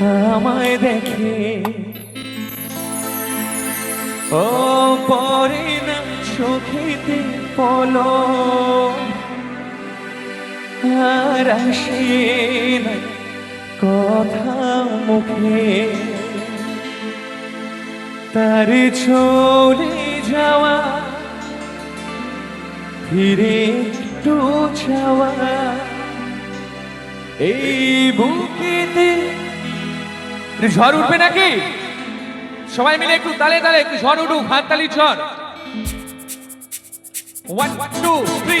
আমায় দেখে। ও পরে না চোখেতে পলো। আর আসে না কথা মুখে। তার চলে যাওয়া, ফিরে একটু যাওয়া এই বুকেতে একটু ঝড় উঠবে নাকি? সবাই মিলে একটু তালে তালে একটু ঝড় উঠুক, হাত তালি ঝড়। ওয়ান টু থ্রি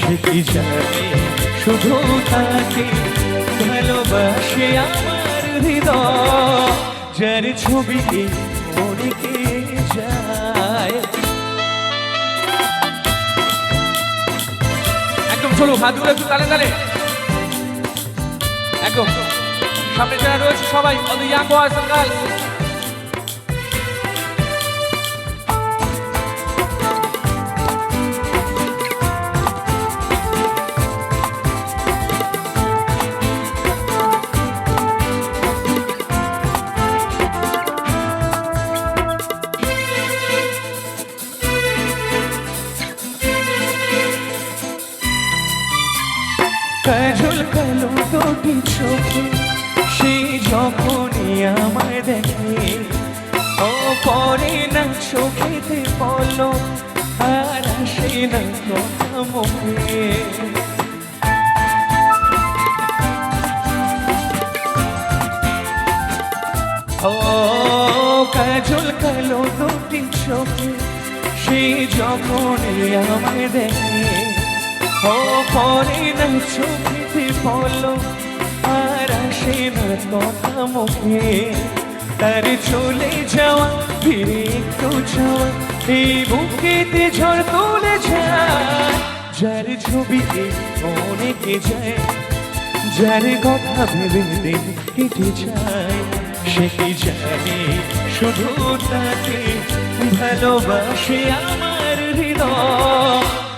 সে কি জানে? শুধু তাকে ভালোবাসে আমার হৃদয়। যার ছবি মনে কে যায়। একদম চলুক হাতগুলো একটু তালে তালে। একদম। সামনে যারা রয়েছে সবাই অল দ্য ইয়াং গার্লস কাজল কালো দুটি চোখে সে যখনই আমায় দেখে, ও পরে না চোখেতে বলো আর আসে না কথা মুখে। ও কাজল কালো দুটি চোখে সে যখনই আমায় দেখে ও পরে না চোখেতে বলো আর আসে না কথা মুখে। তার যাওয়া, ফিরে একটু যাওয়া, এই ঝড় তুলে যার ছবি অনেকে যায়, যার কথা ভেবে দিন কেটে শুধু তাকে ভালোবাসে আমার হৃদয়।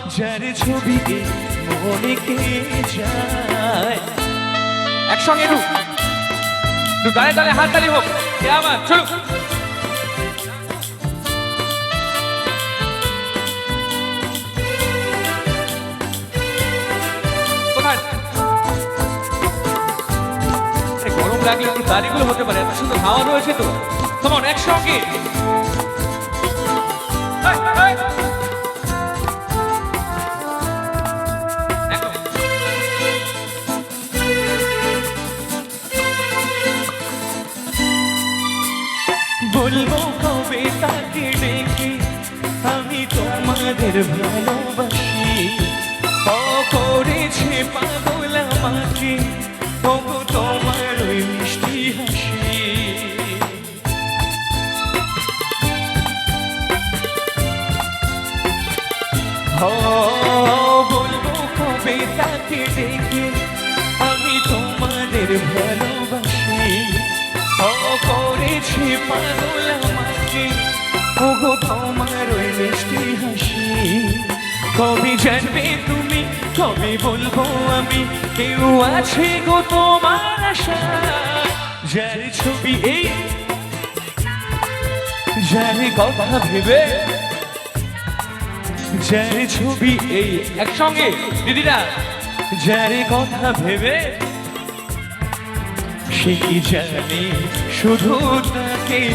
একসঙ্গে দাঁড়ে দাঁড়ে হাত তালি হোক। এ আমার চলুক গরম লাগলে একটু দাড়িগুলো হতে পারে, এত সুন্দর হাওয়া রয়েছে তো। তোমার একসঙ্গে। বলব কবে তাকে ডেকে আমি তোমাদের ভালোবাসি। ও করেছে পাগল আমাকে, তবু তোমার ওই মিষ্টি হাসি। বলব কবে তাকে ডেকে আমি তোমাদের ভালোবাসি। ও করেছে পাগল ওগো তোমার ওই মিষ্টি হাসি। কবে জানবে তুমি? কবে বলব আমি? কেউ আছে গো তোমার আশা? যার ছবি এই, যার কথা ভেবে। যার ছবি এই, একসঙ্গে, দিদিরা। যার কথা ভেবে। সে কি জানে? শুধু তাকে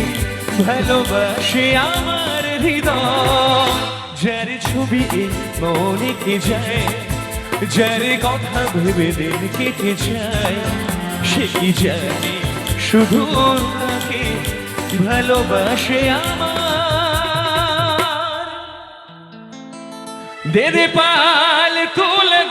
ভালোবাসে আমার হৃদয়। যার ছবি মনে কে যায়, যার কথা ভেবে দিন কেটে যায়, সে কি জানে? শুধু তাকে ভালোবাসে আমার। দে দে পাল তুলে